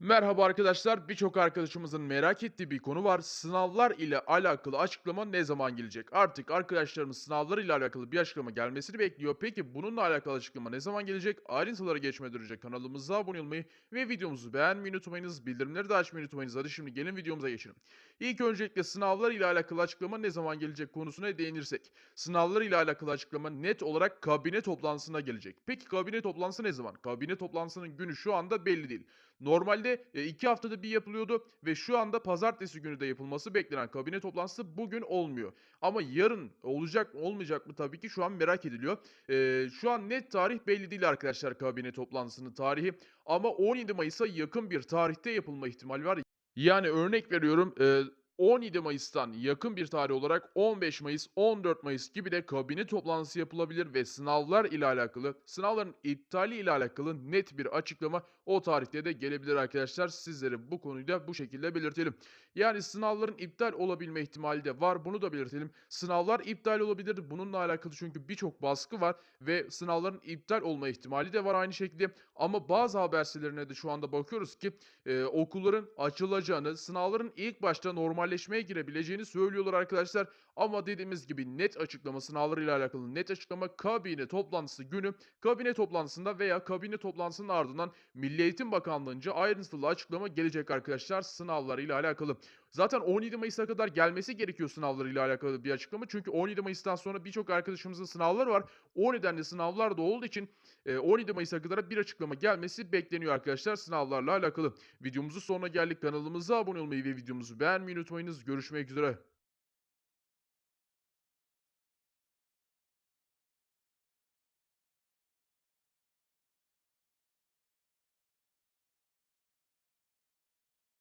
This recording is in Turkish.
Merhaba arkadaşlar. Birçok arkadaşımızın merak ettiği bir konu var. Sınavlar ile alakalı açıklama ne zaman gelecek? Artık arkadaşlarımız sınavlar ile alakalı bir açıklama gelmesini bekliyor. Peki bununla alakalı açıklama ne zaman gelecek? Ayrıntılara geçmeden önce kanalımıza abone olmayı ve videomuzu beğenmeyi unutmayınız. Bildirimleri de açmayı unutmayınız. Hadi şimdi gelin videomuza geçelim. İlk öncelikle sınavlar ile alakalı açıklama ne zaman gelecek konusuna değinirsek. Sınavlar ile alakalı açıklama net olarak kabine toplantısına gelecek. Peki kabine toplantısı ne zaman? Kabine toplantısının günü şu anda belli değil. Normalde e, iki haftada bir yapılıyordu ve şu anda pazartesi günü de yapılması beklenen kabine toplantısı bugün olmuyor. Ama yarın olacak mı olmayacak mı tabii ki şu an merak ediliyor. E, şu an net tarih belli değil arkadaşlar kabine toplantısının tarihi. Ama 17 Mayıs'a yakın bir tarihte yapılma ihtimali var. Yani örnek veriyorum e, 17 Mayıs'tan yakın bir tarih olarak 15 Mayıs, 14 Mayıs gibi de kabine toplantısı yapılabilir ve sınavlar ile alakalı, sınavların iptali ile alakalı net bir açıklama o tarihte de gelebilir arkadaşlar. Sizlere bu konuyu da bu şekilde belirtelim. Yani sınavların iptal olabilme ihtimali de var. Bunu da belirtelim. Sınavlar iptal olabilir. Bununla alakalı çünkü birçok baskı var ve sınavların iptal olma ihtimali de var aynı şekilde. Ama bazı haber sitelerine de şu anda bakıyoruz ki e, okulların açılacağını, sınavların ilk başta normalleşmeye girebileceğini söylüyorlar arkadaşlar. Ama dediğimiz gibi net açıklama, sınavlarıyla alakalı net açıklama kabine toplantısı günü, kabine toplantısında veya kabine toplantısının ardından Milli Eğitim Bakanlığı'nca ayrıntılı açıklama gelecek arkadaşlar sınavlarıyla alakalı. Zaten 17 Mayıs'a kadar gelmesi gerekiyor sınavlarıyla alakalı bir açıklama. Çünkü 17 Mayıs'tan sonra birçok arkadaşımızın sınavları var. O nedenle sınavlar da olduğu için e, 17 Mayıs'a kadar bir açıklama gelmesi bekleniyor arkadaşlar sınavlarla alakalı. Videomuzun sonuna geldik. Kanalımıza abone olmayı ve videomuzu beğenmeyi unutmayınız. Görüşmek üzere.